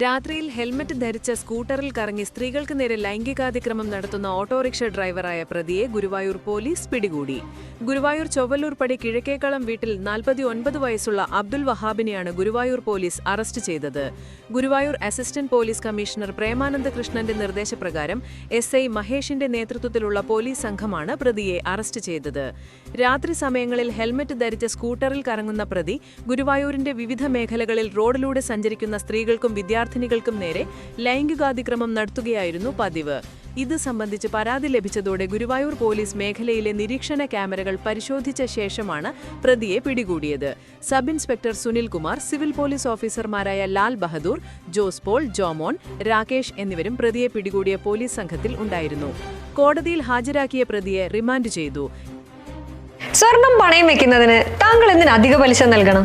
രാത്രിയിൽ ഹെൽമറ്റ് ധരിച്ച സ്കൂട്ടറിൽ കറങ്ങി സ്ത്രീകൾക്ക് നേരെ ലൈംഗികാതിക്രമം നടത്തുന്ന ഓട്ടോറിക്ഷ ഡ്രൈവറായ പ്രതിയെ ഗുരുവായൂർ പോലീസ് പിടികൂടി. ഗുരുവായൂർ ചൊവ്വല്ലൂർ പടി കിഴക്കേക്കളം വീട്ടിൽ നാൽപ്പത്തി ഒൻപത് വയസ്സുള്ള അബ്ദുൽ വഹാബിനെയാണ് ഗുരുവായൂർ പോലീസ് അറസ്റ്റ് ചെയ്തത്. Guruvayur assistant police commissioner Premananda കൃഷ്ണന്റെ നിർദ്ദേശപ്രകാരം എസ് ഐ മഹേഷിന്റെ നേതൃത്വത്തിലുള്ള പോലീസ് സംഘമാണ് പ്രതിയെ അറസ്റ്റ് ചെയ്തത്. രാത്രി സമയങ്ങളിൽ ഹെൽമറ്റ് ധരിച്ച സ്കൂട്ടറിൽ കറങ്ങുന്ന പ്രതി ഗുരുവായൂരിന്റെ വിവിധ മേഖലകളിൽ റോഡിലൂടെ സഞ്ചരിക്കുന്ന സ്ത്രീകൾക്കും വിദ്യാർത്ഥിനികൾക്കും നേരെ ലൈംഗികാതിക്രമം നടത്തുകയായിരുന്നു പതിവ്. ഇത് സംബന്ധിച്ച് പരാതി ലഭിച്ചതോടെ ഗുരുവായൂർ പോലീസ് മേഖലയിലെ നിരീക്ഷണ ക്യാമറകൾ പരിശോധിച്ച ശേഷമാണ് പ്രതിയെ പിടികൂടിയത്. Sub inspector Sunilkumar civil police ഓഫീസർമാരായ ലാൽ ബഹദൂർ ജോസ് പോൾ ജോമോൻ രാകേഷ് എന്നിവരും പ്രതിയെ പിടികൂടിയ പോലീസ് സംഘത്തിൽ ഉണ്ടായിരുന്നു. കോടതിയിൽ ഹാജരാക്കിയ പ്രതിയെ റിമാൻഡ് ചെയ്തു. സ്വർണം പണയം വെക്കുന്നതിന് താങ്കൾ എന്തിന് അധിക പലിശ നൽകണം?